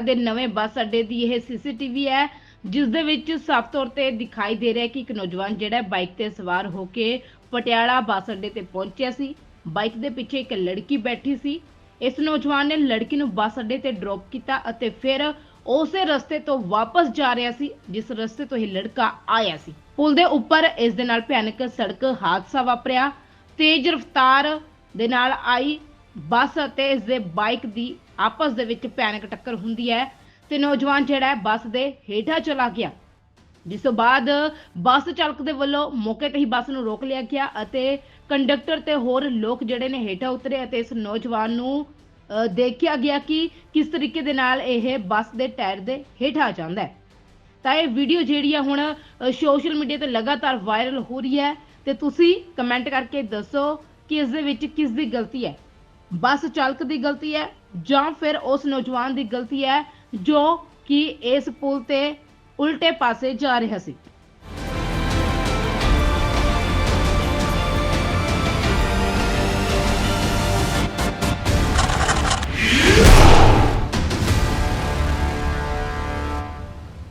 ਦੇ ਨਵੇਂ ਬੱਸ ਅੱਡੇ ਦੀ ਇਹ ਸੀਸੀਟੀਵੀ ਹੈ, ਜਿਸ ਦੇ ਵਿੱਚ ਸਾਫ਼ ਤੌਰ ਤੇ ਦਿਖਾਈ ਦੇ ਰਿਹਾ ਕਿ ਇੱਕ ਨੌਜਵਾਨ ਜਿਹੜਾ ਬਾਈਕ ਤੇ ਸਵਾਰ ਹੋ ਕੇ ਪਟਿਆਲਾ ਬੱਸ ਅੱਡੇ ਤੇ ਪਹੁੰਚਿਆ ਸੀ। ਬਾਈਕ ਦੇ ਪਿੱਛੇ ਇੱਕ ਲੜਕੀ ਬੈਠੀ ਸੀ। ਇਸ ਨੌਜਵਾਨ ਨੇ ਲੜਕੀ ਨੂੰ ਬੱਸ ਅੱਡੇ ਤੇ ਡ੍ਰੌਪ ਕੀਤਾ ਅਤੇ ਫਿਰ ਉਸੇ ਰਸਤੇ ਤੋਂ ਵਾਪਸ ਜਾ ਰਿਹਾ ਸੀ, ਜਿਸ ਰਸਤੇ ਤੋਂ ਇਹ ਲੜਕਾ ਆਇਆ ਸੀ। ਪੁਲ ਦੇ ਉੱਪਰ ਇਸ ਦੇ ਨਾਲ ਭਿਆਨਕ ਸੜਕ ਹਾਦਸਾ ਵਾਪਰਿਆ। ਤੇਜ਼ ਰਫ਼ਤਾਰ ਦੇ ਨਾਲ ਆਈ ਬੱਸ ਅਤੇ ਇਸ ਦੇ ਬਾਈਕ ਦੀ ਆਪਸ ਦੇ ਵਿੱਚ ਭਿਆਨਕ ਟੱਕਰ ਹੁੰਦੀ ਹੈ ਤੇ ਨੌਜਵਾਨ ਜਿਹੜਾ ਬੱਸ ਦੇ ਹੇਠਾਂ ਚਲਾ ਗਿਆ। ਜਿਸ ਤੋਂ ਬਾਅਦ ਬੱਸ ਚਾਲਕ ਦੇ ਵੱਲੋਂ ਮੌਕੇ ਤੇ ਹੀ ਬੱਸ ਨੂੰ ਰੋਕ ਲਿਆ ਗਿਆ ਅਤੇ ਕੰਡਕਟਰ ਤੇ ਹੋਰ ਲੋਕ ਜਿਹੜੇ ਨੇ ਹੇਠਾਂ ਉਤਰੇ ਅਤੇ ਇਸ ਨੌਜਵਾਨ ਨੂੰ ਦੇਖਿਆ ਗਿਆ ਕਿ ਕਿਸ ਤਰੀਕੇ ਦੇ ਨਾਲ ਇਹ ਬੱਸ ਦੇ ਟਾਇਰ ਦੇ ਹੇਠਾਂ ਜਾਂਦਾ ਹੈ। ਤਾਂ ਇਹ ਵੀਡੀਓ ਜਿਹੜੀ ਆ ਹੁਣ ਸੋਸ਼ਲ ਮੀਡੀਆ ਤੇ ਲਗਾਤਾਰ ਵਾਇਰਲ ਹੋ ਰਹੀ ਹੈ ਤੇ ਤੁਸੀਂ ਕਮੈਂਟ ਕਰਕੇ ਦੱਸੋ ਕਿ ਇਸ ਦੇ ਵਿੱਚ ਕਿਸ ਦੀ ਗਲਤੀ ਹੈ। ਬੱਸ ਚਾਲਕ ਦੀ ਗਲਤੀ ਹੈ ਜਾਂ ਫਿਰ ਉਸ ਨੌਜਵਾਨ ਦੀ ਗਲਤੀ ਹੈ ਜੋ ਕਿ ਇਸ ਪੁਲ ਤੇ ਉਲਟੇ ਪਾਸੇ ਜਾ ਰਿਹਾ ਸੀ।